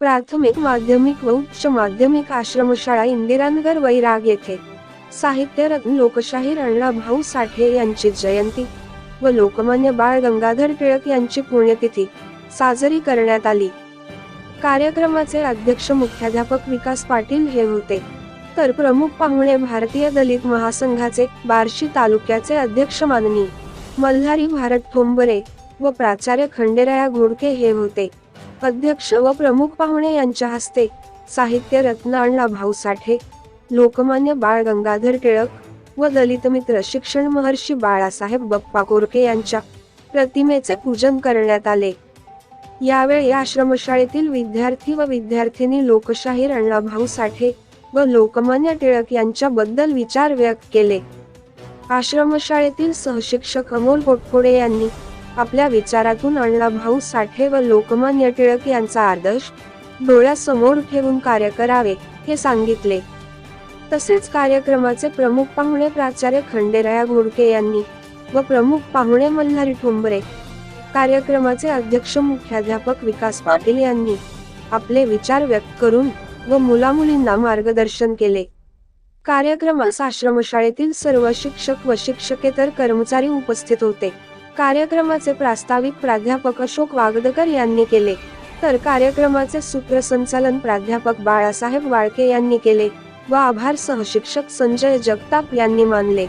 प्राथमिक माध्यमिक व उच्च माध्यमिक आश्रमशाळा इंदिरानगर वैराग येथे. साहित्यरत्न लोकशाहीर अण्णाभाऊ साठे यांची जयंती व लोकमान्य बाळ गंगाधर टिळक यांची पुण्यतिथी साजरी करण्यात आली. कार्यक्रमाचे अध्यक्ष मुख्याध्यापक विकास पाटील हे होते. तर प्रमुख पाहुणे भारतीय दलित महासंघाचे बार्शी तालुक्याचे अध्यक्ष माननी मल्हारी भारत ठोंबरे व प्राचार्य खंडेराया घोडके हे होते. अध्यक्ष व प्रमुख पाहुणे यांच्या हस्ते साहित्य रत्न अण्णा भाऊ साठे लोकमान्य बाळ गंगाधर टिळक व दलित मित्र शिक्षण महर्षी बाळासाहेब बप्पा कोरके यांच्या प्रतिमेचे पूजन करण्यात आले. यावेळी आश्रमशाळेतील विद्यार्थी व विद्यार्थिनी लोकशाहीर अण्णाभाऊ साठे व लोकमान्य टिळक यांच्याबद्दल विचार व्यक्त केले. आश्रमशाळेतील सहशिक्षक अमोल कोटफोडे यांनी आपल्या विचारातून अण्णाभाऊ साठे व लोकमान्य टिळक यांचा आदर्श डोळ्यासमोर ठेवून कार्य करावे हे सांगितले. तसेच कार्यक्रमाचे प्रमुख पाहुणे प्राचार्य खंडेराया घोडके यांनी व प्रमुख पाहुणे मल्हारी ठोंबरे कार्यक्रमाचे अध्यक्ष मुख्याध्यापक विकास पाटील यांनी आपले विचार व्यक्त करून व मुलामुलींना मार्गदर्शन केले. कार्यक्रमास आश्रमशाळेतील सर्व शिक्षक व शिक्षकेतर कर्मचारी उपस्थित होते. कार्यक्रमाचे प्रास्ताविक प्राध्यापक अशोक वागदकर यांनी केले. तर कार्यक्रमाचे सूत्रसंचालन प्राध्यापक बाळासाहेब वाळके यांनी केले व आभार सहशिक्षक संजय जगताप यांनी मानले.